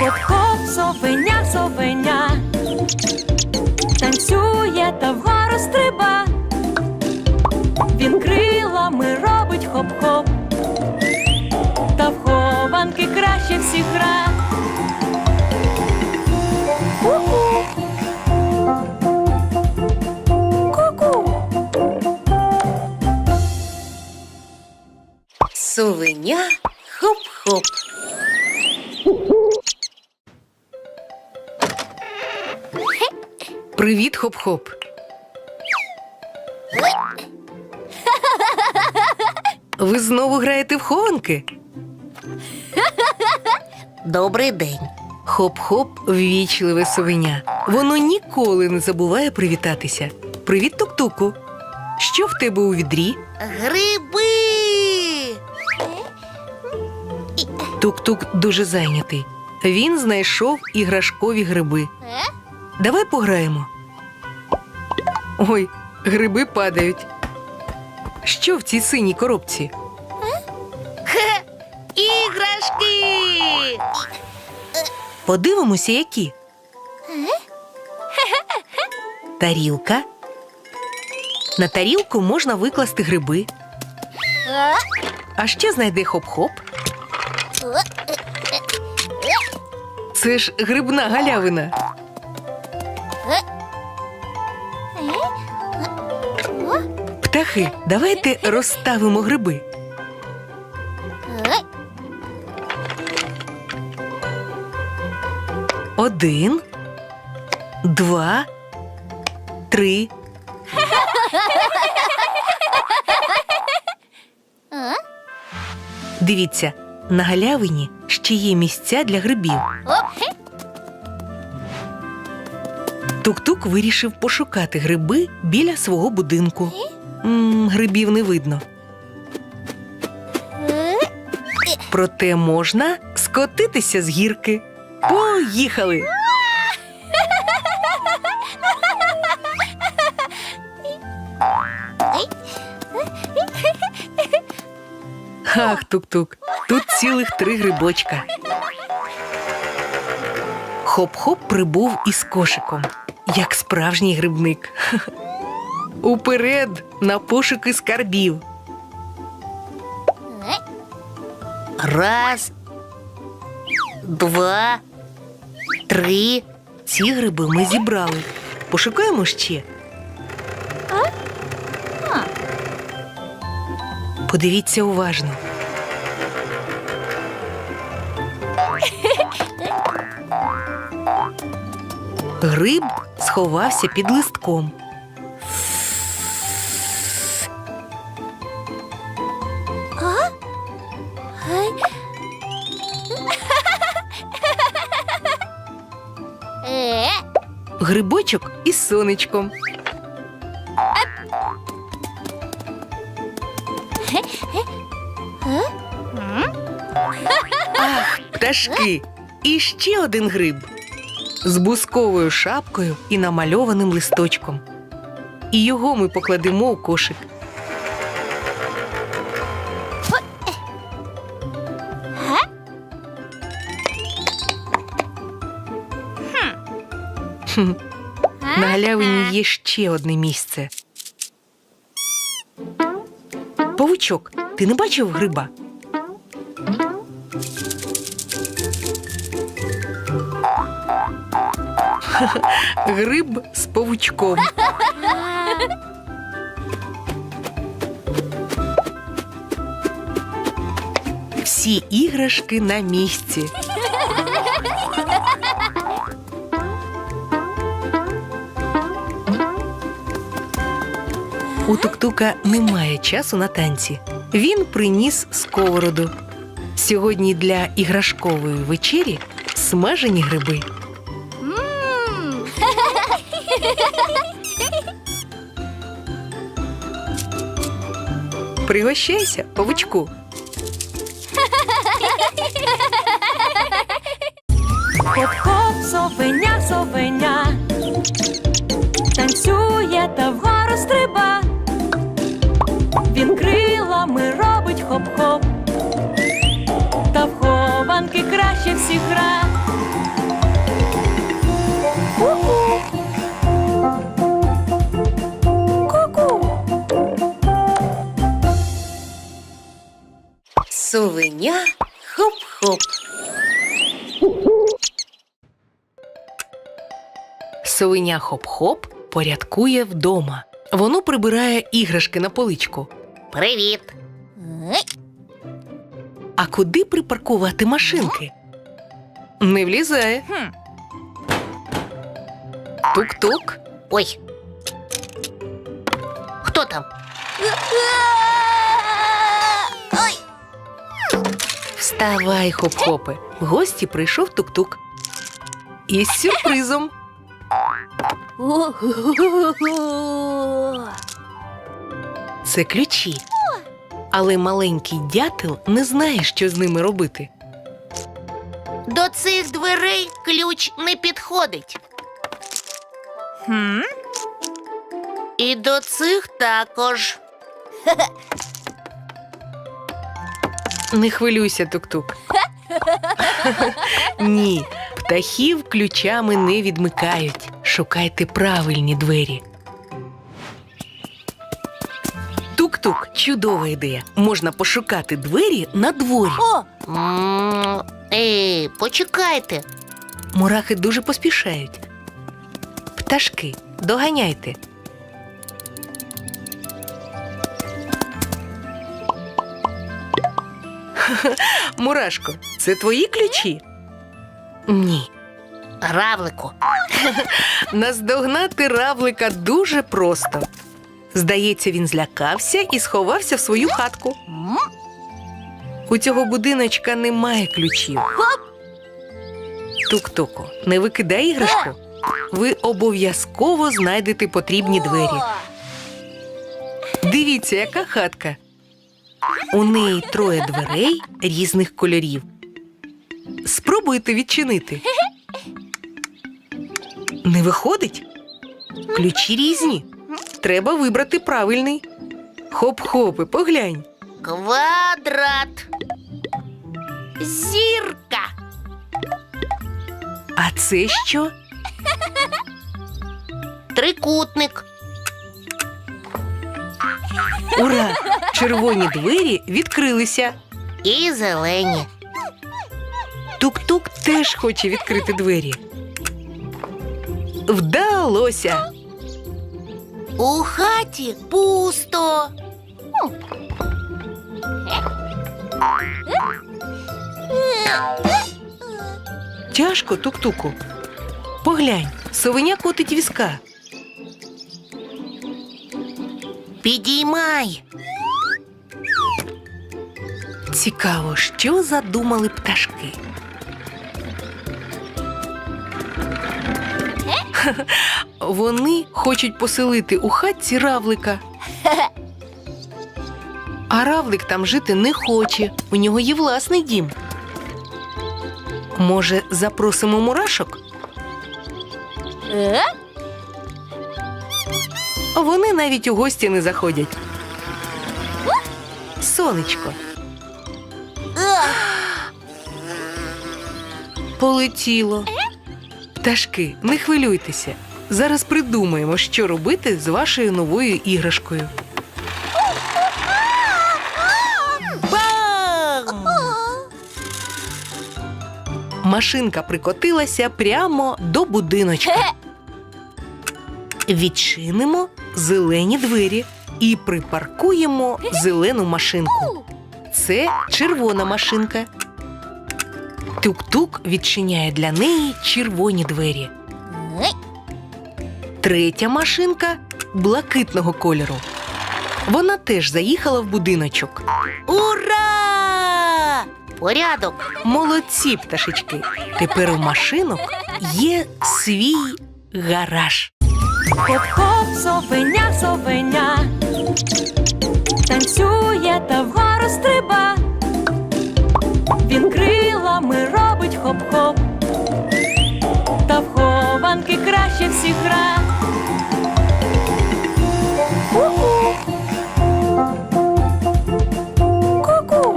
Хоп-хоп, совеня, совеня, танцює та вгору стриба. Він крилами робить хоп-хоп, та в хованки краще всіх гра. Совеня хоп-хоп. Привіт, хоп-хоп. Ви знову граєте в хованки? Добрий день. Хоп-хоп ввічливе совеня. Воно ніколи не забуває привітатися. Привіт, тук-туку. Що в тебе у відрі? Гриби. Тук-тук дуже зайнятий. Він знайшов іграшкові гриби. Давай пограємо. Ой, гриби падають. Що в цій синій коробці? Хе, іграшки. Подивимося, які. Тарілка. На тарілку можна викласти гриби. А ще знайди хоп-хоп. Це ж грибна галявина. Птахи, давайте розставимо гриби. Один, два, три. Дивіться, на галявині ще є місця для грибів. Тук-тук вирішив пошукати гриби біля свого будинку. М грибів не видно. Проте можна скотитися з гірки. Поїхали! Ах, тук-тук, тут цілих три грибочка. Хоп-хоп прибув із кошиком, як справжній грибник. Уперед на пошуки скарбів. Раз, два, три. Ці гриби ми зібрали. Пошукаємо ще. Подивіться уважно. Гриб сховався під листком. Грибочок із сонечком. Ах, пташки! І ще один гриб з бусковою шапкою і намальованим листочком. І його ми покладемо у кошик. На галявині є ще одне місце. Павучок, ти не бачив гриба? Гриб з павучком. Всі іграшки на місці. У Туктука немає часу на танці. Він приніс сковороду. Сьогодні для іграшкової вечері смажені гриби. Пригощайся, павучку. Хоп-хоп, совеня, совеня, танцює та вгору стриба ногами робить хоп-хоп, та в хованки краще всіх гра. Ку-ку! Ку-ку! Хоп-хоп. Совиня хоп-хоп порядкує вдома. Воно прибирає іграшки на поличку, Привіт. А куди припаркувати машинки? Не влізає. Тук-тук. Ой. Хто там? Ой. Вставай, хоп-хопе. В гості прийшов тук-тук. Із сюрпризом. Це ключі. Але маленький дятел не знає, що з ними робити. До цих дверей ключ не підходить. І до цих також. Не хвилюйся, тук-тук. Ні, птахів ключами не відмикають. Шукайте правильні двері. Тук-тук, чудова ідея. Можна пошукати двері на дворі. М, Ей, почекайте. Мурахи дуже поспішають. Пташки, доганяйте. Мурашко, це твої ключі? Ні. Равлику. Наздогнати равлика дуже просто. Здається, він злякався і сховався в свою хатку. У цього будиночка немає ключів. Тук-туку, не викидай іграшку. Ви обов'язково знайдете потрібні двері. Дивіться, яка хатка. У неї троє дверей різних кольорів. Спробуйте відчинити. Не виходить? Ключі різні. Треба вибрати правильний. Хоп-хопи, поглянь. Квадрат. Зірка. А це що? Трикутник. Ура! Червоні двері відкрилися. І зелені. Тук-тук теж хоче відкрити двері. Вдалося. У хаті пусто. Тяжко тук-туку. Поглянь, совеня котить візка. Підіймай. Цікаво, що задумали пташки. Вони хочуть поселити у хатці равлика. А равлик там жити не хоче. У нього є власний дім. Може, запросимо мурашок? Вони навіть у гості не заходять. Сонечко. Полетіло. Пташки, не хвилюйтеся. Зараз придумаємо, що робити з вашою новою іграшкою. Бам! Машинка прикотилася прямо до будиночка. Відчинимо зелені двері і припаркуємо зелену машинку. Це червона машинка. Тук-тук відчиняє для неї червоні двері. Третя машинка блакитного кольору. Вона теж заїхала в будиночок. Ура! Порядок. Молодці, пташечки. Тепер у машинок є свій гараж. Хоп-хоп, совеня, совеня. Танцює та вгору стриба. Він крилами робить хоп-хоп. Та в хованки краще всіх гра. Ку-ку. Ку-ку.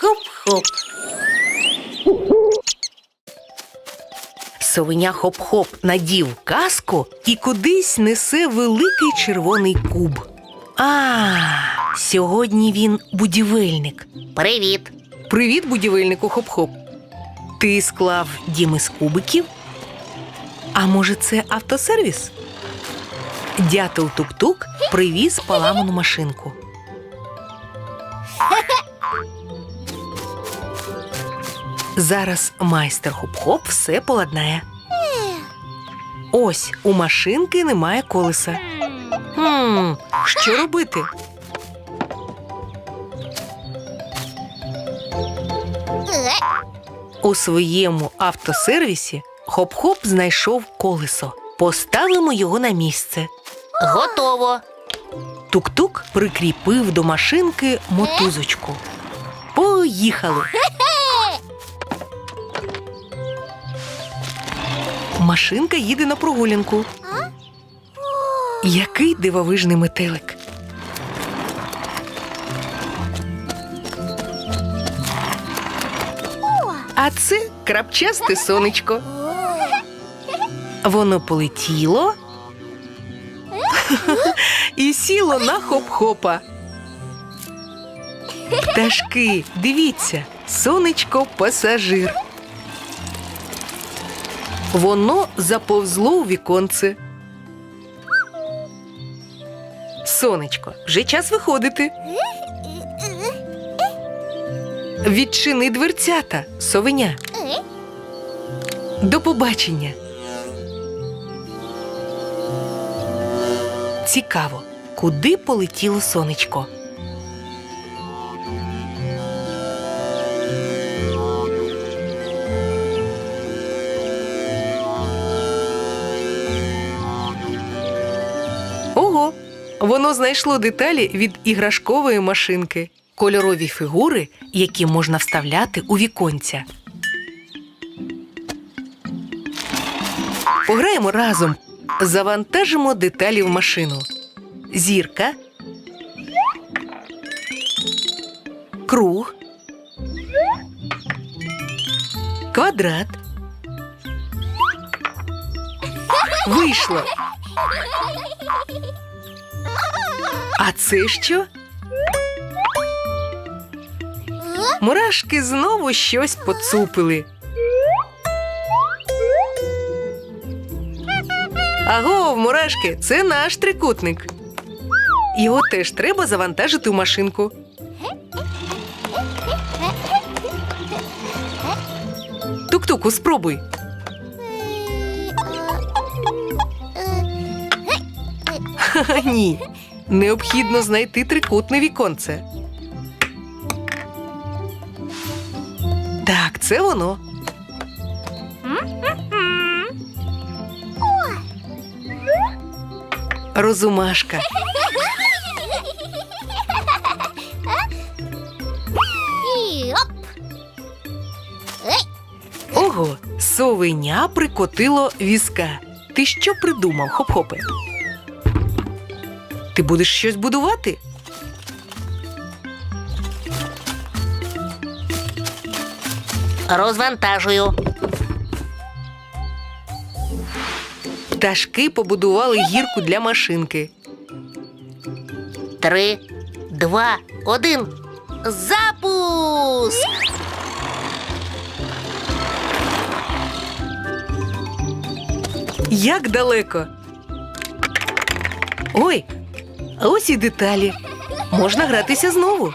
Хоп-хоп. Совеня хоп-хоп надів каску і кудись несе великий червоний куб. А, сьогодні він будівельник. Привіт. Привіт, будівельнику хоп-хоп. Ти склав дім із кубиків? А може, це автосервіс? Дятел тук-тук привіз поламану машинку. Зараз майстер хоп-хоп все поладнає. Ось у машинки немає колеса. Хм, що робити? У своєму автосервісі хоп-хоп знайшов колесо. Поставимо його на місце. Готово. Тук-тук прикріпив до машинки мотузочку. Поїхали. Машинка їде на прогулянку. Який дивовижний метелик. А це крапчасте сонечко. Воно полетіло і сіло на хоп-хопа. Пташки, дивіться, сонечко пасажир. Воно заповзло у віконце. Сонечко, вже час виходити. Відчини дверцята, совеня. До побачення. Цікаво, куди полетіло сонечко? Ого, воно знайшло деталі від іграшкової машинки, кольорові фігури, які можна вставляти у віконця. Пограємо разом. Завантажимо деталі в машину. Зірка. Круг. Квадрат. Вийшло. А це що? Мурашки знову щось поцупили. Агов, мурашки, це наш трикутник. Його теж треба завантажити в машинку. Тук-туку, спробуй. Ха-ха, Ні. Необхідно знайти трикутне віконце. Це воно. Розумашка. Ого, совеня прикотило візка. Ти що придумав, хоп-хопе? Ти будеш щось будувати? Розвантажую. Пташки побудували гірку для машинки. Три, два, один. Запуск! Як далеко? Ой, а ось і деталі. Можна гратися знову.